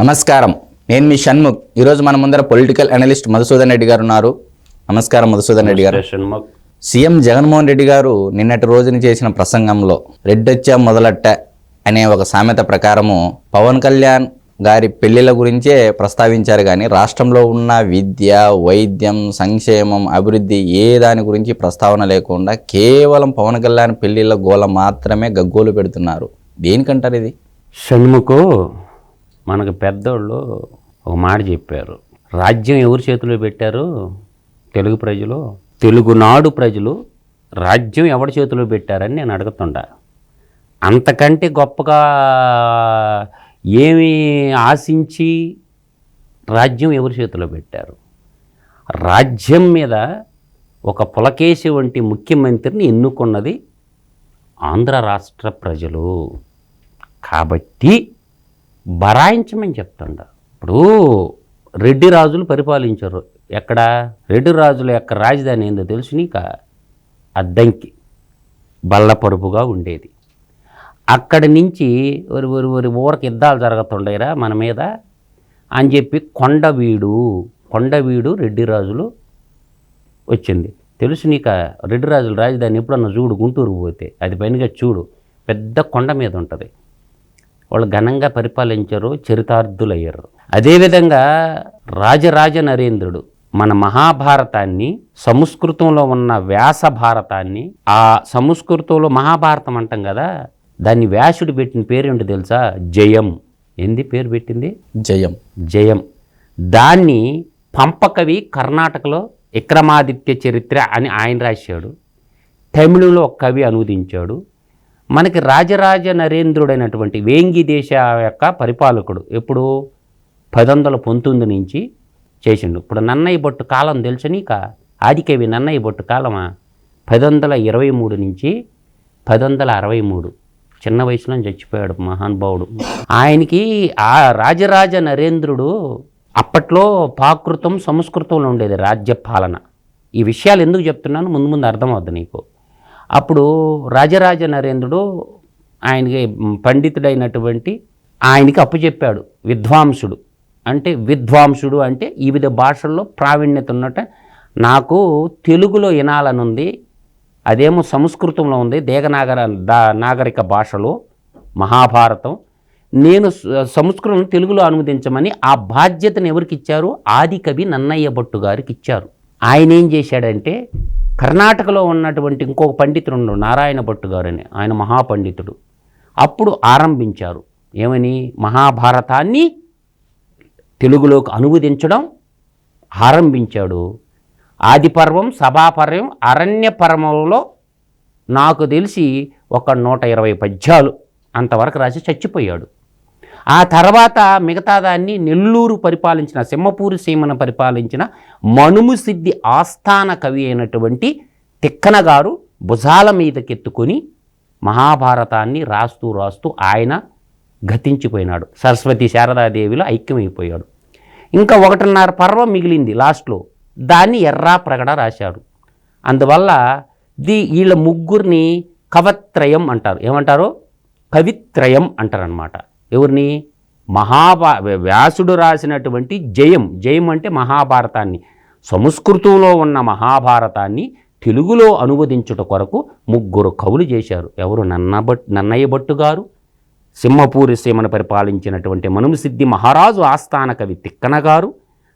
నమస్కారం. నేను మీ షణ్ముఖ్. ఈరోజు మన ముందర పొలిటికల్ అనలిస్ట్ మధుసూదన్ రెడ్డి గారు ఉన్నారు. నమస్కారం మధుసూదన్ రెడ్డి గారు. షణ్ముఖ్. సీఎం జగన్మోహన్ రెడ్డి గారు నిన్నటి రోజున చేసిన ప్రసంగంలో రెడ్డొచ్చా మొదలట్ట అనే ఒక సామెత ప్రకారము పవన్ కళ్యాణ్ గారి పెళ్ళిళ్ళ గురించే ప్రస్తావించారు కానీ రాష్ట్రంలో ఉన్న విద్య వైద్యం సంక్షేమం అభివృద్ధి ఏ దాని గురించి ప్రస్తావన లేకుండా కేవలం పవన్ కళ్యాణ్ పెళ్ళిళ్ళ గోల మాత్రమే గగ్గోలు పెడుతున్నారు. దేనికంటారు ఇది? షణ్ముఖ్ మనకు పెద్దోళ్ళు ఒక మాట చెప్పారు. రాజ్యం ఎవరి చేతిలో పెట్టారు? తెలుగు ప్రజలు తెలుగునాడు ప్రజలు రాజ్యం ఎవరి చేతిలో పెట్టారని నేను అడుగుతుండా. అంతకంటే గొప్పగా ఏమి ఆశించి రాజ్యం ఎవరి చేతిలో పెట్టారు? రాజ్యం మీద ఒక పులకేశి వంటి ముఖ్యమంత్రిని ఎన్నుకున్నది ఆంధ్ర రాష్ట్ర ప్రజలు. కాబట్టి బరాయించమని చెప్తుండ. ఇప్పుడు రెడ్డి రాజులు పరిపాలించారు. ఎక్కడ? రెడ్డి రాజుల యొక్క రాజధాని ఏందో తెలుసు నీక? అద్దంకి బల్లపరుపుగా ఉండేది. అక్కడి నుంచి ఒరి ఒరి ఒరి ఊరికి యుద్ధాలు జరుగుతుండేరా మన మీద అని చెప్పి కొండవీడు కొండవీడు రెడ్డి రాజులు వచ్చింది. తెలుసు నీక? రెడ్డి రాజుల రాజధాని ఎప్పుడన్నా చూడు గుంటూరు పోతే. అది పైనగా చూడు. పెద్ద కొండ మీద ఉంటుంది. వాళ్ళు ఘనంగా పరిపాలించారు చరితార్థులయ్యారు. అదేవిధంగా రాజరాజ నరేంద్రుడు మన మహాభారతాన్ని సంస్కృతంలో ఉన్న వ్యాస భారతాన్ని ఆ సంస్కృతంలో మహాభారతం అంటాం కదా దాన్ని వ్యాసుడు పెట్టిన పేరేంటి తెలుసా? జయం. ఏంది పేరు పెట్టింది? జయం. జయం. దాన్ని పంపకవి కర్ణాటకలో విక్రమాదిత్య చరిత్ర అని ఆయన రాశాడు. తమిళంలో ఒక కవి అనువదించాడు. మనకి రాజరాజ నరేంద్రుడైనటువంటి వేంగి దేశ యొక్క పరిపాలకుడు ఎప్పుడు? పది వందల పంతొమ్మిది నుంచి చేసిండు. ఇప్పుడు నన్నయ్య బొట్టు కాలం తెలుసు నీక ఆదికవి నన్నయ్య బొట్టు కాలమా పది వందల ఇరవై మూడు నుంచి పది వందల అరవై మూడు. చిన్న వయసులో చచ్చిపోయాడు మహానుభావుడు ఆయనకి ఆ రాజరాజ నరేంద్రుడు అప్పట్లో పాకృతం సంస్కృతంలో ఉండేది రాజ్య పాలన. ఈ విషయాలు ఎందుకు చెప్తున్నాను ముందు ముందు అర్థమవుద్ది నీకు. అప్పుడు రాజరాజ నరేంద్రుడు ఆయనకి పండితుడైనటువంటి ఆయనకి అప్పచెప్పాడు విద్వాంసుడు. అంటే విద్వాంసుడు అంటే వివిధ భాషల్లో ప్రావీణ్యత ఉన్నట. నాకు తెలుగులో వినాలనుంది. అదేమో సంస్కృతంలో ఉంది. దేగనాగర దా నాగరిక భాషలో మహాభారతం. నేను సంస్కృతం తెలుగులో అనువదించమని ఆ బాధ్యతను ఎవరికి ఇచ్చారు? ఆదికవి నన్నయ్య భట్టు గారికి ఇచ్చారు. ఆయన ఏం చేశాడంటే కర్ణాటకలో ఉన్నటువంటి ఇంకొక పండితుడు నారాయణ భట్టు గారని ఆయన మహాపండితుడు. అప్పుడు ఆరంభించారు. ఏమని? మహాభారతాన్ని తెలుగులోకి అనువదించడం ఆరంభించాడు. ఆదిపర్వం సభాపర్వం అరణ్య పర్వంలో నాకు తెలిసి ఒక నూట ఇరవై పద్యాలు అంతవరకు రాసి చచ్చిపోయాడు. ఆ తర్వాత మిగతా దాన్ని నెల్లూరు పరిపాలించిన సింహపూరి సీమను పరిపాలించిన మనుము సిద్ధి ఆస్థాన కవి అయినటువంటి తిక్కన గారు భుజాల మీదకెత్తుకొని మహాభారతాన్ని రాస్తూ రాస్తూ ఆయన గతించిపోయినాడు. సరస్వతి శారదాదేవిలో ఐక్యమైపోయాడు. ఇంకా ఒకటిన్నర పర్వం మిగిలింది లాస్ట్లో. దాన్ని ఎర్రా ప్రగడ రాశాడు. అందువల్ల ది వీళ్ళ ముగ్గురిని కవత్రయం అంటారు. ఏమంటారు? కవిత్రయం అంటారనమాట ఎవరిని? మహాభా వ్యాసుడు రాసినటువంటి జయం. జయం అంటే మహాభారతాన్ని. సంస్కృతంలో ఉన్న మహాభారతాన్ని తెలుగులో అనువదించుట కొరకు ముగ్గురు కవులు చేశారు. ఎవరు? నన్నబట్ నన్నయ్య భట్టు గారు సింహపూరి సీమను పరిపాలించినటువంటి మనుమసిద్ధి మహారాజు ఆస్థాన కవి తిక్కన గారు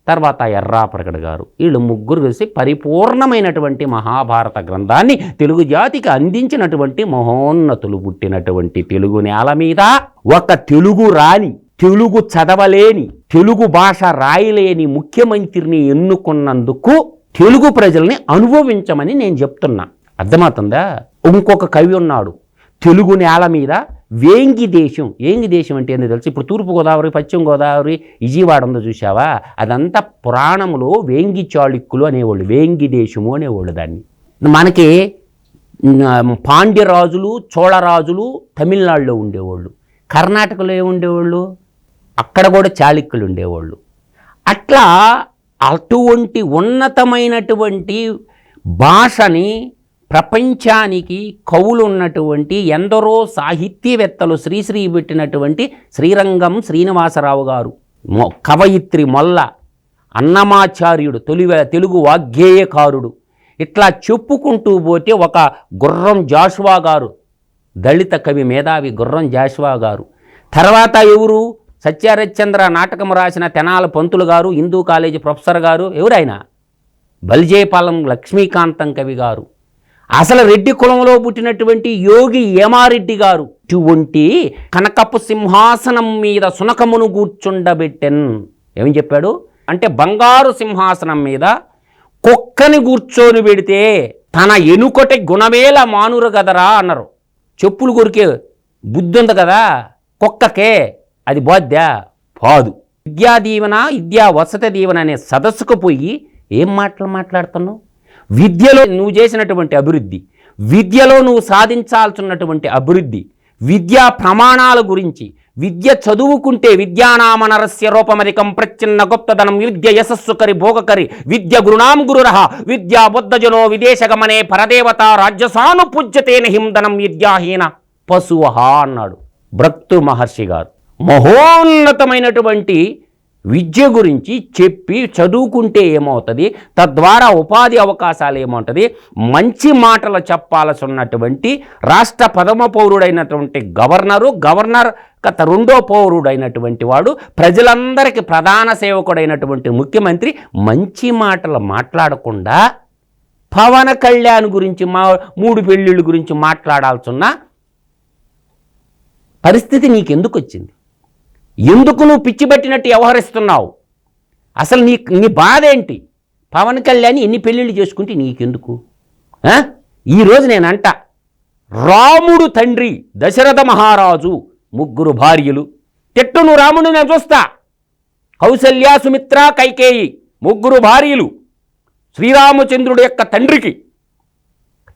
తర్వాత ఎర్రాప్రగడ గారు. వీళ్ళు ముగ్గురు కలిసి పరిపూర్ణమైనటువంటి మహాభారత గ్రంథాన్ని తెలుగు జాతికి అందించినటువంటి మహోన్నతులు పుట్టినటువంటి తెలుగు నేల మీద ఒక తెలుగు రాని తెలుగు చదవలేని తెలుగు భాష రాయలేని ముఖ్యమంత్రిని ఎన్నుకున్నందుకు తెలుగు ప్రజల్ని అనుభవించమని నేను చెప్తున్నా. అర్థమవుతుందా? ఇంకొక కవి ఉన్నాడు తెలుగు నేల మీద వేంగి దేశం. వేంగి దేశం అంటే ఏందో తెలుసు? ఇప్పుడు తూర్పు గోదావరి పశ్చిమ గోదావరి విజయవాడ ఉందో చూసావా అదంతా పురాణములో వేంగి చాళుక్యులు అనేవాళ్ళు వేంగి దేశము అనేవాళ్ళు దాన్ని. మనకి పాండ్యరాజులు చోళరాజులు తమిళనాడులో ఉండేవాళ్ళు. కర్ణాటకలో ఏముండేవాళ్ళు? అక్కడ కూడా చాళుక్యులు ఉండేవాళ్ళు. అట్లా అటువంటి ఉన్నతమైనటువంటి భాషని ప్రపంచానికి కవులు ఉన్నటువంటి ఎందరో సాహిత్యవేత్తలు శ్రీశ్రీ పెట్టినటువంటి శ్రీరంగం శ్రీనివాసరావు గారు. మొ- కవయిత్రి మొల్ల అన్నమాచార్యుడు తొలి తెలుగు వాగ్గేయకారుడు. ఇట్లా చెప్పుకుంటూ పోతే ఒక గుర్రం జాషువా గారు దళిత కవి మేధావి గుర్రం జాషువా గారు. తర్వాత ఎవరు? సత్యారచంద్ర నాటకం రాసిన తెనాల పంతులు గారు హిందూ కాలేజీ ప్రొఫెసర్ గారు ఎవరైనా? బల్జేపాలెం లక్ష్మీకాంతం కవి గారు. అసలు రెడ్డి కులంలో పుట్టినటువంటి యోగి యమారెడ్డి గారు? ఇటువంటి కనకపు సింహాసనం మీద సునకమును కూర్చుండబెట్టెన్. ఏమని చెప్పాడు? అంటే బంగారు సింహాసనం మీద కుక్కని కూర్చొని పెడితే తన ఎనుకొటి గుణమేల మానురు కదరా అన్నారు. చెప్పులు కొరికే బుద్ధి ఉంది కదా? కుక్కకే. అది బాధ్యా? పాదు విద్యా దీవెన విద్యా వసతి దీవెన అనే సదస్సుకు పోయి ఏం మాటలు మాట్లాడుతున్నావు? విద్యలో నువ్వు చేసినటువంటి అభివృద్ధి విద్యలో నువ్వు సాధించాల్సినటువంటి అభివృద్ధి విద్యా ప్రమాణాల గురించి విద్య చదువుకుంటే విద్యానామనరస్య రూపమధికం ప్రచ్ఛిన్న గుప్తధనం విద్య యశస్సు కరి భోగకరి విద్య గురుణాం గురురహ విద్యా బుద్ధజనో విదేశగమనే పరదేవత రాజ్యసాను పూజ్యతేన హిందనం విద్యాహీన పశువహ అన్నాడు. భక్తు మహర్షి గారు. మహోన్నతమైనటువంటి విద్య గురించి చెప్పి చదువుకుంటే ఏమవుతుంది? తద్వారా ఉపాధి అవకాశాలు ఏమవుతుంది? మంచి మాటలు చెప్పాల్సి ఉన్నటువంటి రాష్ట్ర ప్రథమ పౌరుడైనటువంటి గవర్నరు గవర్నర్ గత రెండో పౌరుడైనటువంటి వాడు ప్రజలందరికీ ప్రధాన సేవకుడైనటువంటి ముఖ్యమంత్రి మంచి మాటలు మాట్లాడకుండా పవన్ కళ్యాణ్ గురించి మా మూడు పెళ్ళిళ్ళ గురించి మాట్లాడాల్సిన పరిస్థితి నీకెందుకు వచ్చింది ఎందుకు నువ్వు పిచ్చిబట్టినట్టు వ్యవహరిస్తున్నావు? అసలు నీ నీ బాధ ఏంటి పవన్ కళ్యాణ్ ఎన్ని పెళ్ళిళ్ళు చేసుకుంటే నీకెందుకు? ఈరోజు నేను అంట రాముడు తండ్రి దశరథ మహారాజు ముగ్గురు భార్యలు. తిట్టు నువ్వు రాముడు నేను చూస్తా. కౌసల్య సుమిత్ర కైకేయి ముగ్గురు భార్యలు. శ్రీరామచంద్రుడి యొక్క తండ్రికి.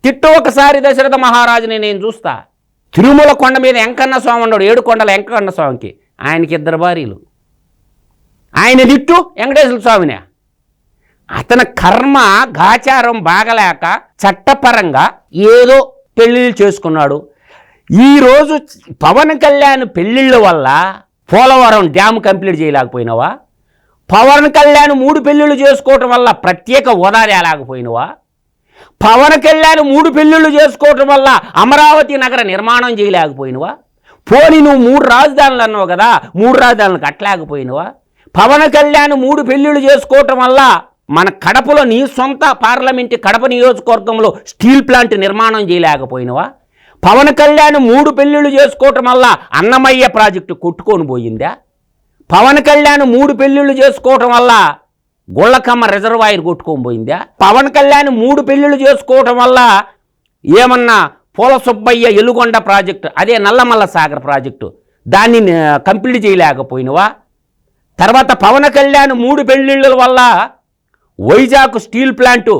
తిట్టు ఒకసారి దశరథ మహారాజుని నేను చూస్తా. తిరుమల కొండ మీద వెంకన్న స్వామి ఉన్నాడు. ఏడు కొండల వెంకన్న స్వామికి ఆయనకి ఇద్దరు భార్యలు. ఆయన దిట్టు వెంకటేశ్వర స్వామినే. అతని కర్మ గాచారం బాగలేక చట్టపరంగా ఏదో పెళ్ళిళ్ళు చేసుకున్నాడు. ఈరోజు పవన్ కళ్యాణ్ పెళ్ళిళ్ళ వల్ల పోలవరం డ్యామ్ కంప్లీట్ చేయలేకపోయినావా? పవన్ కళ్యాణ్ మూడు పెళ్ళిళ్ళు చేసుకోవటం వల్ల ప్రత్యేక హోదా తేలేకపోయినవా పవన్ కళ్యాణ్ మూడు పెళ్ళిళ్ళు చేసుకోవటం వల్ల అమరావతి నగర నిర్మాణం చేయలేకపోయినవా? పోనీ నువ్వు మూడు రాజధానులు అన్నావు కదా మూడు రాజధానులు కట్టలేకపోయినవా పవన్ కళ్యాణ్ మూడు పెళ్ళిళ్ళు చేసుకోవటం వల్ల మన కడపలో నీ సొంత పార్లమెంట్ కడప నియోజకవర్గంలో స్టీల్ ప్లాంట్ నిర్మాణం చేయలేకపోయినవా? పవన్ కళ్యాణ్ మూడు పెళ్ళిళ్ళు చేసుకోవటం వల్ల అన్నమయ్య ప్రాజెక్టు కొట్టుకొని పోయిందా? పవన్ కళ్యాణ్ మూడు పెళ్ళిళ్ళు చేసుకోవటం వల్ల గుళ్ళకమ్మ రిజర్వాయర్ కొట్టుకొని పోయిందా? పవన్ కళ్యాణ్ మూడు పెళ్ళిళ్ళు చేసుకోవటం వల్ల ఏమన్నా పూల సుబ్బయ్య ఎలుగొండ ప్రాజెక్టు అదే నల్లమల్ల సాగర్ ప్రాజెక్టు. దాన్ని కంప్లీట్ చేయలేకపోయినవా? తర్వాత పవన కళ్యాణ్ మూడు పెళ్ళిళ్ళ వల్ల వైజాగ్ స్టీల్ ప్లాంటు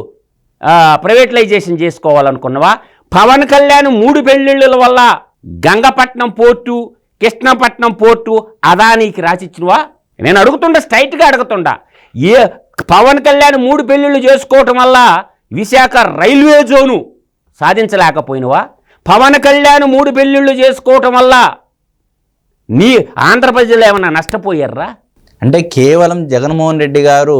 ప్రైవేటలైజేషన్ చేసుకోవాలనుకున్నవా? పవన్ కళ్యాణ్ మూడు పెళ్ళిళ్ళ వల్ల గంగపట్నం పోర్టు కృష్ణపట్నం పోర్టు అదానికి రాసిచ్చినవా? నేను అడుగుతుండా స్ట్రైట్గా అడుగుతుండా. ఏ పవన్ కళ్యాణ్ మూడు పెళ్ళిళ్ళు చేసుకోవటం వల్ల విశాఖ రైల్వే జోను సాధించలేకపోయినవా? పవన్ కళ్యాణ్ మూడు పెళ్ళిళ్ళు చేసుకోవటం వల్ల నీ ఆంధ్రప్రదేశ్లో ఏమన్నా నష్టపోయారా? అంటే కేవలం జగన్మోహన్ రెడ్డి గారు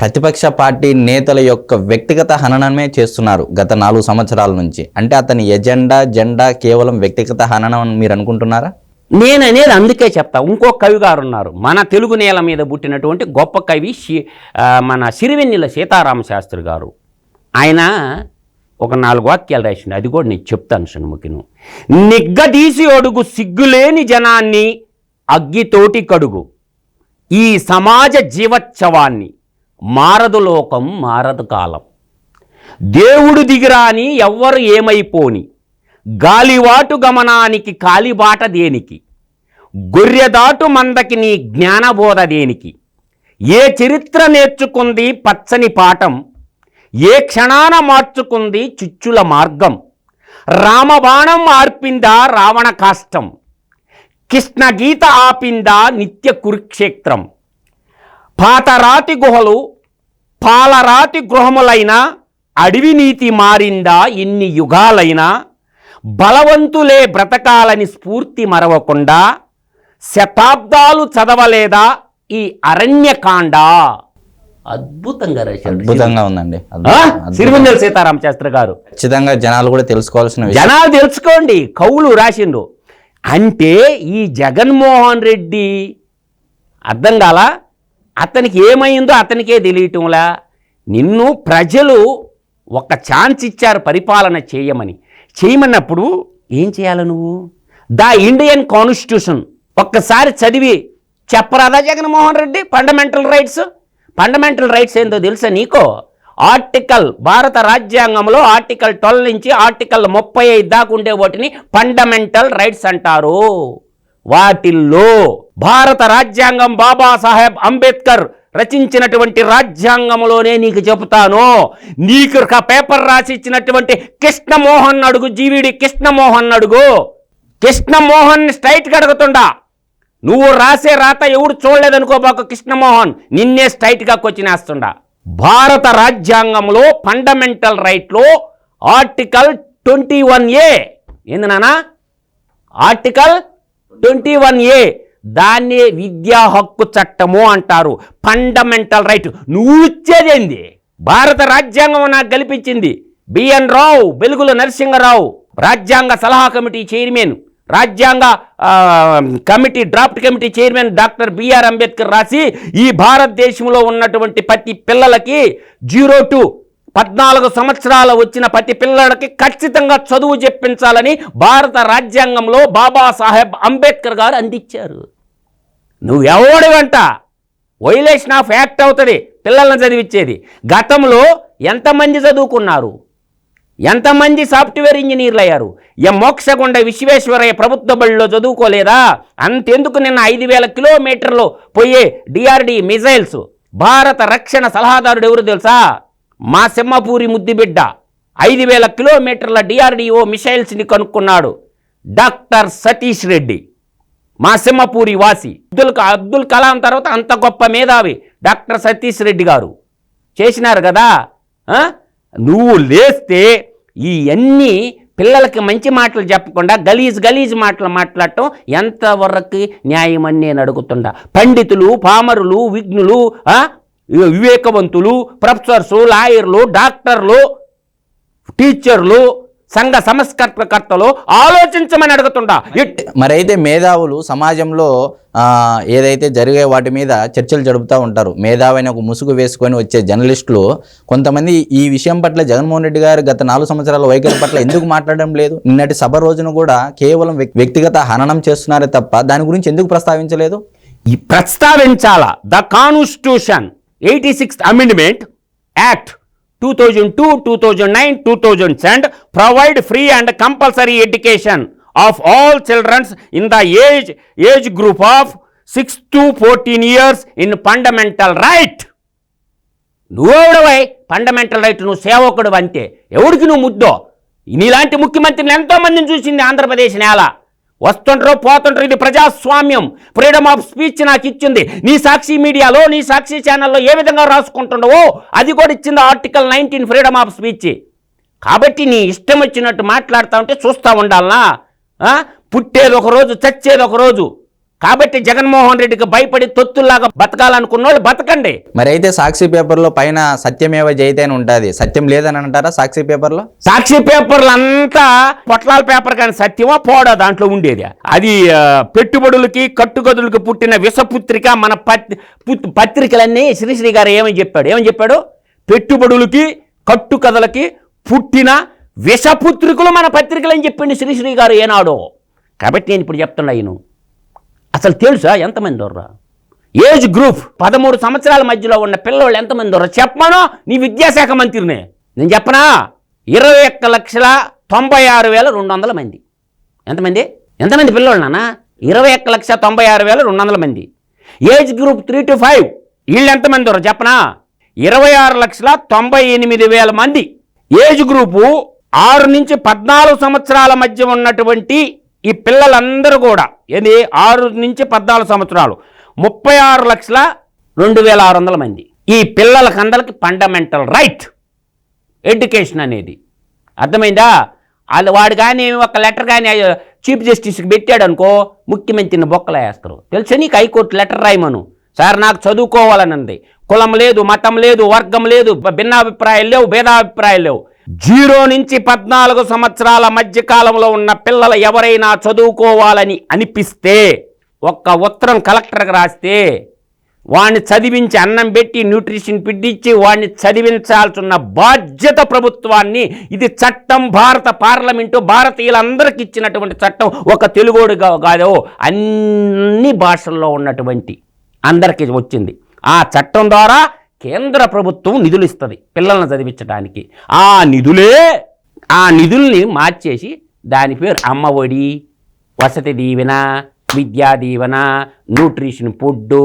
ప్రతిపక్ష పార్టీ నేతల యొక్క వ్యక్తిగత హననమే చేస్తున్నారు గత నాలుగు సంవత్సరాల నుంచి. అంటే అతని ఎజెండా జెండా కేవలం వ్యక్తిగత హననం అని మీరు అనుకుంటున్నారా? నేను అనేది అందుకే చెప్తా. ఇంకో కవి గారు ఉన్నారు. మన తెలుగు నేల మీద పుట్టినటువంటి గొప్ప కవి మన సిరివెన్నెల సీతారామ శాస్త్రి గారు. ఆయన ఒక నాలుగు వాక్యాలు రాసిండు. అది కూడా నేను చెప్తాను షణ్ముఖిను నిగ్గదీసి అడుగు సిగ్గులేని జనాన్ని అగ్గితోటి కడుగు. ఈ సమాజ జీవోత్సవాన్ని మారదు లోకం మారదు కాలం. దేవుడు దిగిరాని ఎవ్వరు ఏమైపోని. గాలివాటు గమనానికి కాలిబాట దేనికి. గొర్రెదాటు మందకి నీ జ్ఞానబోధ దేనికి. ఏ చరిత్ర నేర్చుకుంది పచ్చని పాఠం. ఏ క్షణాన మార్చుకుంది చిచ్చుల మార్గం? రామబాణం ఆర్పిందా రావణ కాష్టం? కృష్ణగీత ఆపిందా నిత్య కురుక్షేత్రం? పాతరాతి గుహలు పాలరాతి గృహములైన అడవి నీతి మారిందా ఎన్ని యుగాలైనా? బలవంతులే బ్రతకాలని స్ఫూర్తి మరవకుండా శతాబ్దాలు చదవలేదా ఈ అరణ్యకాండ? అద్భుతంగా రాశాడు. అద్భుతంగా ఉందండి. సిరివెన్నెల సీతారామ శాస్త్రి గారు. ఖచ్చితంగా జనాలు కూడా తెలుసుకోవాల్సిన జనాలు తెలుసుకోండి కవులు రాసిండ్రు. అంటే ఈ జగన్మోహన్ రెడ్డి అర్థం కాల? అతనికి ఏమైందో అతనికే తెలియటంలా? నిన్ను ప్రజలు ఒక ఛాన్స్ ఇచ్చారు పరిపాలన చేయమని. చేయమన్నప్పుడు ఏం చేయాలి నువ్వు? ద ఇండియన్ కాన్స్టిట్యూషన్ ఒక్కసారి చదివి చెప్పరాదా Jaganmohan Reddy fundamental rights? Fundamental rights ఏందో తెలుసా నీకో? ఆర్టికల్ భారత రాజ్యాంగంలో ఆర్టికల్ ట్వెల్వ్ నుంచి ఆర్టికల్ ముప్పై ఐదు దాకా ఉండే వాటిని ఫండమెంటల్ రైట్స్ అంటారు. వాటిల్లో భారత రాజ్యాంగం బాబాసాహెబ్ అంబేద్కర్ రచించినటువంటి రాజ్యాంగంలోనే నీకు చెబుతాను. నీకు పేపర్ రాసి ఇచ్చినటువంటి కృష్ణమోహన్ అడుగు జీవిడి కృష్ణమోహన్ అడుగు. కృష్ణమోహన్ స్ట్రైట్గా అడుగుతుండా. నువ్వు రాసే రాత ఎవడు చూడలేదనుకోబాక కృష్ణమోహన్. నిన్నే స్ట్రైట్గా కొచ్చినేస్తుండా భారత రాజ్యాంగంలో ఫండమెంటల్ రైట్లో ఆర్టికల్ ట్వంటీ వన్ ఏ ఏంది నానా? ఆర్టికల్ ట్వంటీ వన్ ఏ దాన్ని విద్యా హక్కు చట్టము అంటారు. ఫండమెంటల్ రైట్ నువ్వు ఇచ్చేదేంది భారత రాజ్యాంగం నాకు కల్పించింది. బిఎన్ రావు బెలుగుల నరసింహరావు రాజ్యాంగ సలహా కమిటీ చైర్మన్ రాజ్యాంగ committee draft committee chairman doctor B R Ambedkar రాసి ఈ భారతదేశంలో ఉన్నటువంటి ప్రతి పిల్లలకి జీరో టు పద్నాలుగు సంవత్సరాలు వచ్చిన ప్రతి పిల్లలకి ఖచ్చితంగా చదువు చెప్పించాలని భారత రాజ్యాంగంలో బాబాసాహెబ్ అంబేద్కర్ గారు అందించారు. నువ్వు వెంట వైలేషన్ ఆఫ్ యాక్ట్ అవుతుంది పిల్లల్ని చదివించేది గతంలో ఎంతమంది చదువుకున్నారు? ఎంతమంది సాఫ్ట్వేర్ ఇంజనీర్లు అయ్యారు ఎం మోక్షగుండ విశ్వేశ్వరయ్య ప్రభుత్వ బడిలో చదువుకోలేదా? అంతెందుకు నిన్న ఐదు వేల కిలోమీటర్లు పోయే డిఆర్డి మిజైల్స్? భారత రక్షణ సలహాదారుడు ఎవరు తెలుసా? మా సింహపూరి ముద్దిబిడ్డ. ఐదు వేల కిలోమీటర్ల డిఆర్డిఓ మిసైల్స్ని కనుక్కున్నాడు. డాక్టర్ సతీష్ రెడ్డి. మా సింహపూరి వాసి. అబ్దుల్ క- అబ్దుల్ కలాం తర్వాత అంత గొప్ప మేధావి డాక్టర్ సతీష్ రెడ్డి గారు. చేసినారు కదా? నువ్వు లేస్తే ఈ పిల్లలకి మంచి మాటలు చెప్పకుండా గలీజ్ గలీజ్ మాటలు మాట్లాడటం ఎంతవరకు న్యాయమని నేను అడుగుతుండా? పండితులు పామరులు విఘ్నులు వివేకవంతులు ప్రొఫెసర్సు లాయర్లు డాక్టర్లు టీచర్లు సంఘ సంస్కర్తలు ఆలోచించమని అడుగుతుండా. మరైతే మేధావులు సమాజంలో ఏదైతే జరిగే వాటి మీద చర్చలు జరుపుతూ ఉంటారు మేధావి అని ఒక ముసుగు వేసుకొని వచ్చే జర్నలిస్టులు కొంతమంది ఈ విషయం పట్ల జగన్మోహన్ రెడ్డి గారు గత నాలుగు సంవత్సరాల వైఖరి పట్ల ఎందుకు మాట్లాడడం లేదు? నిన్నటి సభ రోజున కూడా కేవలం వ్యక్- వ్యక్తిగత హననం చేస్తున్నారే తప్ప దాని గురించి ఎందుకు ప్రస్తావించలేదు? ఈ ప్రస్తావించాల? The constitution eighty sixth amendment act two thousand two two thousand nine two thousand send provide free and compulsory education of all childrens in the age age group of six to fourteen years in fundamental right నువ్వెవడవై fundamental right నువ్వు సేవకుడు అంతే ఎవడికి నువ్వు ముద్దో? నీలాంటి ముఖ్యమంత్రిని ఎంతో మందిని చూసింది ఆంధ్రప్రదేశ్ నేల. వస్తుంటారో పోతుంటారు ఇది ప్రజాస్వామ్యం. ఫ్రీడమ్ ఆఫ్ స్పీచ్ నాకు ఇచ్చింది. నీ సాక్షి మీడియాలో నీ సాక్షి ఛానల్లో ఏ విధంగా రాసుకుంటుండవో అది కూడా ఇచ్చింది article nineteen freedom of speech కాబట్టి నీ ఇష్టం వచ్చినట్టు మాట్లాడుతూ ఉంటే చూస్తూ ఉండాలనా? పుట్టేది ఒకరోజు చచ్చేది ఒక రోజు. కాబట్టి జగన్మోహన్ రెడ్డికి భయపడి తొత్తుల్లాగా బతకాలనుకున్న వాళ్ళు బతకండి. మరి అయితే సాక్షి పేపర్లో పైన సత్యమేవ జయతే అని ఉంటుంది. సత్యం లేదని అంటారా సాక్షి పేపర్లో? సాక్షి పేపర్లు అంతా పొట్లాల పేపర్ కానీ సత్యమా పోడా దాంట్లో ఉండేది. అది పెట్టుబడులకి కట్టుగదులకి పుట్టిన విషపుత్రిక మన పత్ పుత్- పత్రికలన్నీ శ్రీశ్రీ గారు ఏమని చెప్పాడు? ఏమని చెప్పాడు? పెట్టుబడులకి కట్టుకథలకి పుట్టిన విషపుత్రికలు మన పత్రికలు అని చెప్పిండు శ్రీశ్రీ గారు ఏనాడో. కాబట్టి నేను ఇప్పుడు చెప్తున్నా ఈయన. అసలు తెలుసా ఎంతమంది ఉర్రా ఏజ్ గ్రూప్ పదమూడు సంవత్సరాల మధ్యలో ఉన్న పిల్లలు ఎంతమంది ఉర్రా చెప్పమానో నీ విద్యాశాఖ మంత్రిని. నేను చెప్పనా? ఇరవై ఒక్క లక్షల తొంభై ఆరు వేల రెండు వందల మంది. ఎంతమంది? ఎంతమంది పిల్లలు నాన్న? ఇరవై ఒక్క లక్ష తొంభై ఆరు వేల రెండు వందల మంది. Age group three to five. వీళ్ళు ఎంతమంది ఉర్రా చెప్పనా? ఇరవై ఆరు లక్షల తొంభై ఎనిమిది వేల మంది. ఏజ్ గ్రూపు ఆరు నుంచి పద్నాలుగు సంవత్సరాల మధ్య ఉన్నటువంటి ఈ పిల్లలందరూ కూడా ఏది? ఆరు నుంచి పద్నాలుగు సంవత్సరాలు. ముప్పై ఆరు లక్షల రెండు వేల ఆరు వందల మంది. ఈ పిల్లలకందరికి ఫండమెంటల్ రైట్ ఎడ్యుకేషన్ అనేది. అర్థమైందా? వాళ్ళు వాడు కానీ ఒక లెటర్ కానీ చీఫ్ జస్టిస్కి పెట్టాడు అనుకో ముఖ్యమంత్రిని బొక్కలు వేస్తారు. తెలుసా నీకు? High court letter రాయమను. సార్ నాకు చదువుకోవాలని ఉంది కులం లేదు మతం లేదు వర్గం లేదు భిన్నాభిప్రాయాలు లేవు భేదాభిప్రాయాలు లేవు. జీరో నుంచి పద్నాలుగు సంవత్సరాల మధ్య కాలంలో ఉన్న పిల్లలు ఎవరైనా చదువుకోవాలని అనిపిస్తే ఒక్క ఉత్తరం కలెక్టర్కి రాస్తే వాడిని చదివించి అన్నం పెట్టి న్యూట్రిషన్ పిడ్డిచ్చి వాడిని చదివించాల్సిన బాధ్యత ప్రభుత్వాన్ని ఇది చట్టం భారత పార్లమెంటు భారతీయులందరికీ ఇచ్చినటువంటి చట్టం. ఒక తెలుగోడు కాదో కాదు అన్ని భాషల్లో ఉన్నటువంటి అందరికీ వచ్చింది. ఆ చట్టం ద్వారా కేంద్ర ప్రభుత్వం నిధులు ఇస్తుంది పిల్లల్ని చదివించడానికి. ఆ నిధులే ఆ నిధుల్ని మార్చేసి దాని పేరు అమ్మ ఒడి వసతి దీవెన విద్యా దీవెన న్యూట్రిషన్ ఫుడ్డు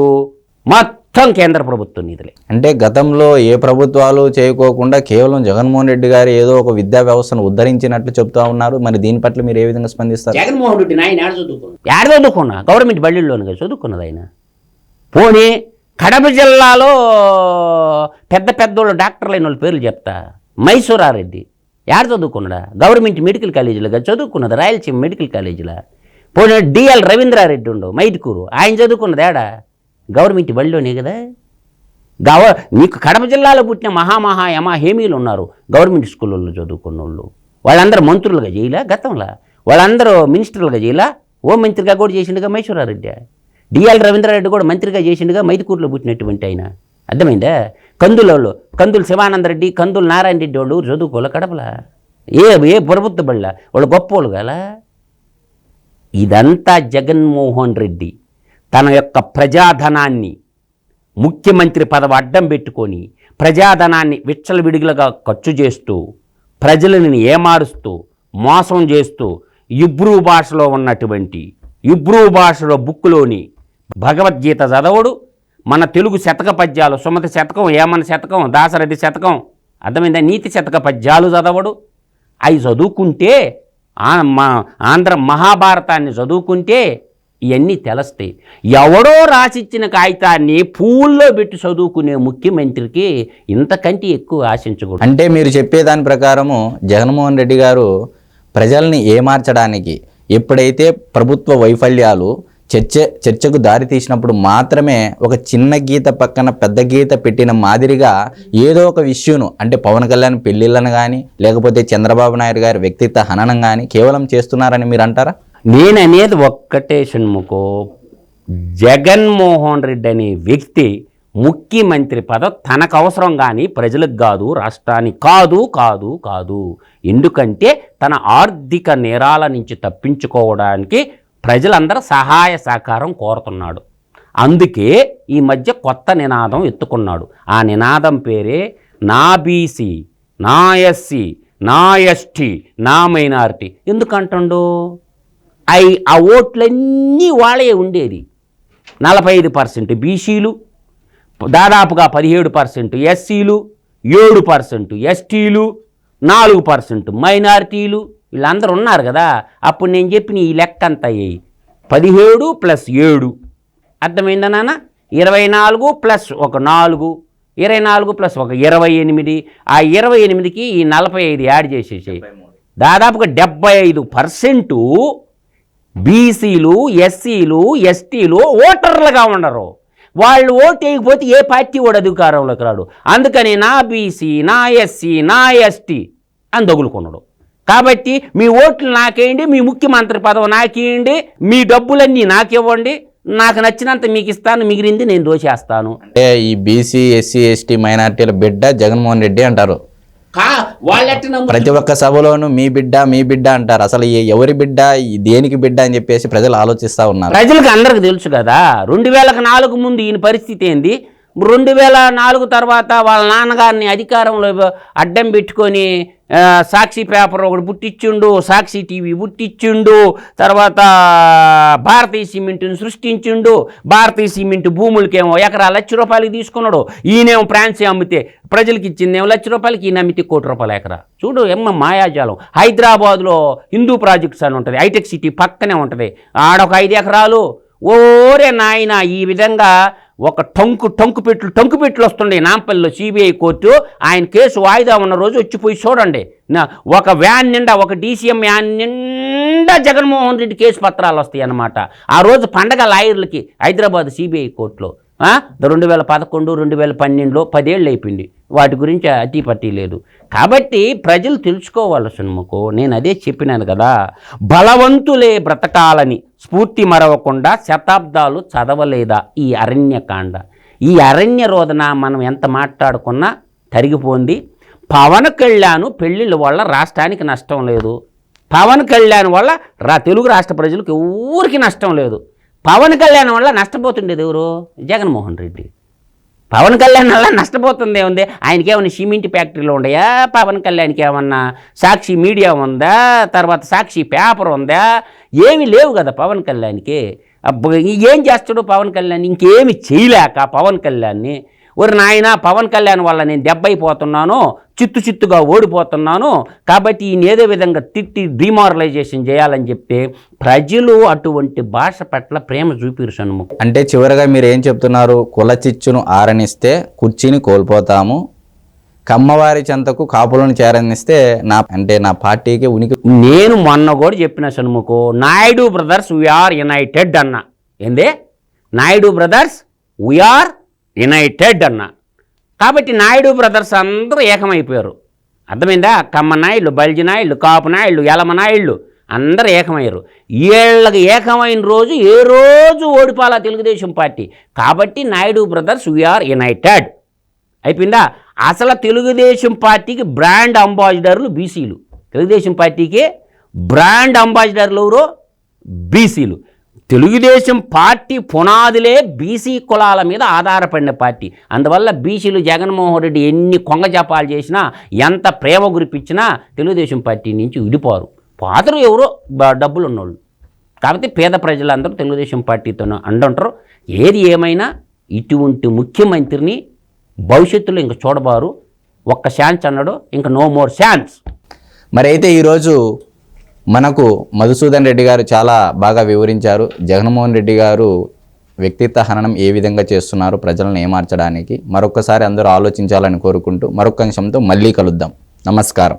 మొత్తం కేంద్ర ప్రభుత్వం నిధులే. అంటే గతంలో ఏ ప్రభుత్వాలు చేయకోకుండా కేవలం జగన్మోహన్ రెడ్డి గారు ఏదో ఒక విద్యా వ్యవస్థను ఉద్ధరించినట్లు చెప్తా ఉన్నారు. మరి దీని పట్ల మీరు ఏ విధంగా స్పందిస్తారు? జగన్మోహన్ రెడ్డి నాయన ఏడ చదువుకున్నా గవర్నమెంట్ బళ్ళిల్లోనే కదా చదువుకున్నది ఆయన పోనీ కడప జిల్లాలో పెద్ద పెద్దోళ్ళు డాక్టర్లు అయిన వాళ్ళ పేర్లు చెప్తా. మైసూరారెడ్డి. ఏడ చదువుకున్నాడా? గవర్నమెంట్ మెడికల్ కాలేజీలో చదువుకున్నది రాయలసీమ మెడికల్ కాలేజీలో. పోనీ డిఎల్ రవీంద్రారెడ్డి ఉండవు మైదుకూరు. ఆయన చదువుకున్నది ఏడా గవర్నమెంట్ బళ్ళిలోనే కదా. గవ నీకు కడప జిల్లాలో పుట్టిన మహామహా యమ హేమీలు ఉన్నారు. గవర్నమెంట్ స్కూళ్ళల్లో చదువుకున్న వాళ్ళు వాళ్ళందరూ మంత్రులుగా చేయలే గతంలో? వాళ్ళందరూ మినిస్టర్లుగా చేయలే? ఓ మంత్రిగా కూడా చేసిండుగా మైసూరారెడ్డి. డిఎల్ రవీంద్రారెడ్డి కూడా మంత్రిగా చేసిండుగా మైదుకూరులో పుట్టినటువంటి ఆయన. అర్థమైందా? కందులలో కందులు శివానందరెడ్డి కందులు నారాయణ రెడ్డి వాళ్ళు చదువుకోలే కడపలా? ఏ ఏ ప్రభుత్వ బళ్ళ? వాళ్ళు గొప్ప వాళ్ళు ఇదంతా జగన్మోహన్ రెడ్డి తన యొక్క ప్రజాధనాన్ని ముఖ్యమంత్రి పదవి అడ్డం పెట్టుకొని ప్రజాధనాన్ని విచ్చలవిడిగలుగా ఖర్చు చేస్తూ ప్రజలని ఏమారుస్తూ మోసం చేస్తూ ఇబ్రూ భాషలో ఉన్నటువంటి ఇబ్రూ భాషలో బుక్కులోని భగవద్గీత చదవడు. మన తెలుగు శతక పద్యాలు సుమతి శతకం ఏమన శతకం దాసరథి శతకం అర్థమైందా? నీతి శతక పద్యాలు చదవడు. అవి చదువుకుంటే ఆ- మా ఆంధ్ర మహాభారతాన్ని చదువుకుంటే ఇవన్నీ తెలుస్తాయి. ఎవడో రాసిచ్చిన కాగితాన్ని పూల్లో పెట్టి చదువుకునే ముఖ్యమంత్రికి ఇంతకంటే ఎక్కువ ఆశించకూడదు. అంటే మీరు చెప్పేదాని ప్రకారము జగన్మోహన్ రెడ్డి గారు ప్రజల్ని ఏమార్చడానికి ఎప్పుడైతే ప్రభుత్వ వైఫల్యాలు చర్చ చర్చకు దారి తీసినప్పుడు మాత్రమే ఒక చిన్న గీత పక్కన పెద్ద గీత పెట్టిన మాదిరిగా ఏదో ఒక విషయంను అంటే పవన్ కళ్యాణ్ పెళ్ళిళ్ళను కానీ లేకపోతే చంద్రబాబు నాయుడు గారి వ్యక్తిత్వ హననం కానీ కేవలం చేస్తున్నారని మీరు అంటారా? నేను అనేది ఒక్కటే షణ్ముఖో. జగన్మోహన్ రెడ్డి అనే వ్యక్తి ముఖ్యమంత్రి పదం తనకు అవసరం కానీ ప్రజలకు కాదు రాష్ట్రానికి కాదు కాదు కాదు. ఎందుకంటే తన ఆర్థిక నేరాల నుంచి తప్పించుకోవడానికి ప్రజలందరూ సహాయ సహకారం కోరుతున్నాడు. అందుకే ఈ మధ్య కొత్త నినాదం ఎత్తుకున్నాడు. ఆ నినాదం పేరే నా బీసీ నా ఎస్సీ నా ఎస్టీ నా మైనారిటీ ఎందుకంటుండు? అవి ఆ ఓట్లన్నీ వాళ్ళే ఉండేది. నలభై ఐదు పర్సెంట్ బీసీలు దాదాపుగా పదిహేడు పర్సెంట్ ఎస్సీలు ఏడు పర్సెంట్ ఎస్టీలు నాలుగు పర్సెంట్ మైనారిటీలు వీళ్ళందరూ ఉన్నారు కదా అప్పుడు నేను చెప్పిన ఈ లెక్క అంతా అయ్యాయి పదిహేడు ప్లస్ ఏడు. అర్థమైందా నాన్న? ఇరవై నాలుగు ప్లస్ ఒక నాలుగు ఇరవై నాలుగు ప్లస్ ఒక ఇరవై ఎనిమిది. ఆ ఇరవై ఎనిమిదికి ఈ నలభై ఐదు యాడ్ చేసేసి దాదాపుగా డెబ్బై ఐదు పర్సెంటు బీసీలు ఎస్సీలు ఎస్టీలు ఓటర్లుగా ఉండరు. వాళ్ళు ఓటు వేయకపోతే ఏ పార్టీ కూడా అధికారంలోకి రాడు. అందుకని నా బీసీ నా ఎస్సీ నా ఎస్టీ అని దగులుకున్నాడు కాబట్టి మీ ఓట్లు నాకేయండి మీ ముఖ్యమంత్రి పదవి నాకేయండి మీ డబ్బులన్నీ నాకివ్వండి. నాకు నచ్చినంత మీకు ఇస్తాను మిగిలింది నేను దోచేస్తాను. అంటే ఈ బీసీ ఎస్సీ ఎస్టీ మైనార్టీల బిడ్డ జగన్మోహన్ రెడ్డి అంటారు. ప్రతి ఒక్క సభలోనూ మీ బిడ్డ మీ బిడ్డ అంటారు. అసలు ఎవరి బిడ్డ దేనికి బిడ్డ అని చెప్పేసి ప్రజలు ఆలోచిస్తా ఉన్నారు. ప్రజలకు అందరికి తెలుసు కదా రెండు వేలకు నాలుగు ముందు ఈయన పరిస్థితి ఏంది? రెండు వేల నాలుగు తర్వాత వాళ్ళ నాన్నగారిని అధికారంలో అడ్డం పెట్టుకొని సాక్షి పేపర్ ఒకటి పుట్టించుండు సాక్షి టీవీ పుట్టించుండు తర్వాత భారతీయ సిమెంట్ని సృష్టించుండు భారతీయ సిమెంట్ భూములకేమో ఎకరా లక్ష రూపాయలకి తీసుకున్నాడు. ఈయనేమో ఫ్రాన్సీ అమ్మితే ప్రజలకి ఇచ్చిందేమో లక్ష రూపాయలకి ఈయన అమ్మితే కోటి రూపాయల ఎకరా. చూడు ఎమ్మ మాయాజాలం. హైదరాబాద్లో హిందూ ప్రాజెక్ట్స్ అని ఉంటుంది హైటెక్ సిటీ పక్కనే ఉంటుంది. ఆడొక ఐదు ఎకరాలు. ఓరే నాయన ఈ విధంగా ఒక టంకు టంకు పెట్లు టంకు పెట్లు వస్తుండే నాంపల్లిలో సిబిఐ కోర్టు. ఆయన కేసు వాయిదా ఉన్న రోజు వచ్చిపోయి చూడండి. ఒక వ్యాన్ నిండా ఒక డీసీఎం వ్యాన్ నిండా జగన్మోహన్ రెడ్డి కేసు పత్రాలు వస్తాయి అన్నమాట ఆ రోజు పండగ లాయర్లకి హైదరాబాద్ సిబిఐ కోర్టులో. రెండు వేల పదకొండు రెండు వేల పన్నెండులో పదేళ్ళు అయిపోయింది. వాటి గురించి అతి లేదు. కాబట్టి ప్రజలు తెలుసుకోవాల్సిన సున్ముకు నేను అదే చెప్పినాను కదా. బలవంతులే బ్రతకాలని స్ఫూర్తి మరవకుండా శతాబ్దాలు చదవలేదా ఈ అరణ్యకాండ? ఈ అరణ్య రోదన మనం ఎంత మాట్లాడుకున్నా తరిగిపోంది. పవన్ కళ్యాణ్ పెళ్ళిళ్ళ వల్ల రాష్ట్రానికి నష్టం లేదు. పవన్ కళ్యాణ్ వల్ల రా తెలుగు రాష్ట్ర ప్రజలకు ఎవరికి నష్టం లేదు. పవన్ కళ్యాణ్ వల్ల నష్టపోతుండేది ఎవరు? జగన్మోహన్ రెడ్డి. పవన్ కళ్యాణ్ వల్ల నష్టపోతుంది ఏముంది ఆయనకి ఏమైనా సిమెంట్ ఫ్యాక్టరీలు ఉన్నాయా? పవన్ కళ్యాణ్కి ఏమన్నా సాక్షి మీడియా ఉందా? తర్వాత సాక్షి పేపర్ ఉందా? ఏమీ లేవు కదా పవన్ కళ్యాణ్కి. అబ్బ, ఏం చేస్తాడు పవన్ కళ్యాణ్? ఇంకేమి చేయలేక పవన్ కళ్యాణ్ని ఒరి నాయన పవన్ కళ్యాణ్ వల్ల నేను దెబ్బైపోతున్నాను చిత్తు చిత్తుగా ఓడిపోతున్నాను కాబట్టి ఈయన ఏదో విధంగా తిట్టి డిమారలైజేషన్ చేయాలని చెప్తే ప్రజలు అటువంటి భాష పట్ల ప్రేమ చూపిరు సన్ముఖం అంటే చివరగా మీరు ఏం చెప్తున్నారు? కుల చిచ్చును ఆరనిస్తే కుర్చీని కోల్పోతాము కమ్మవారి చెంతకు కాపులను చేరనిస్తే నా అంటే నా పార్టీకి ఉనికి. నేను మొన్న కూడా చెప్పిన Shanmukh Naidu brothers we are united అన్న. ఏందే? నాయుడు బ్రదర్స్ వీఆర్ యునైటెడ్ అన్న. కాబట్టి నాయుడు బ్రదర్స్ అందరూ ఏకమైపోయారు. అర్థమైందా? కమ్మ బల్జినాయుళ్ళు కాపునాయుళ్ళు ఎలమనాయుళ్ళు ఎలమ అందరూ ఏకమయ్యారు. వీళ్ళకి ఏకమైన రోజు ఏ రోజు ఓడిపాలా తెలుగుదేశం పార్టీ? కాబట్టి నాయుడు బ్రదర్స్ వీఆర్ యునైటెడ్ అయిపోయిందా? అసలు తెలుగుదేశం పార్టీకి బ్రాండ్ అంబాసిడర్లు బీసీలు తెలుగుదేశం పార్టీకి బ్రాండ్ అంబాసిడర్లు ఎవరు? బీసీలు తెలుగుదేశం పార్టీ పునాదులే బీసీ కులాల మీద ఆధారపడిన పార్టీ. అందువల్ల బీసీలు జగన్మోహన్ రెడ్డి ఎన్ని కొంగజపాలు చేసినా ఎంత ప్రేమ గురిపించినా తెలుగుదేశం పార్టీ నుంచి విడిపోరు. పాతరు ఎవరో డబ్బులు ఉన్నోళ్ళు కాబట్టి పేద ప్రజలందరూ తెలుగుదేశం పార్టీతో అండుంటారు. ఏది ఏమైనా ఇటువంటి ముఖ్యమంత్రిని భవిష్యత్తులో ఇంక చూడబారు. ఒక్క ఛాన్స్ అన్నాడు ఇంక నో మోర్ ఛాన్స్. మరైతే ఈరోజు మనకు మధుసూదన్ రెడ్డి గారు చాలా బాగా వివరించారు. జగన్మోహన్ రెడ్డి గారు వ్యక్తిత్వ హననం ఏ విధంగా చేస్తున్నారు ప్రజలను ఏమార్చడానికి? మరొకసారి అందరూ ఆలోచించాలని కోరుకుంటూ మరొక అంశంతో మళ్ళీ కలుద్దాం. నమస్కారం.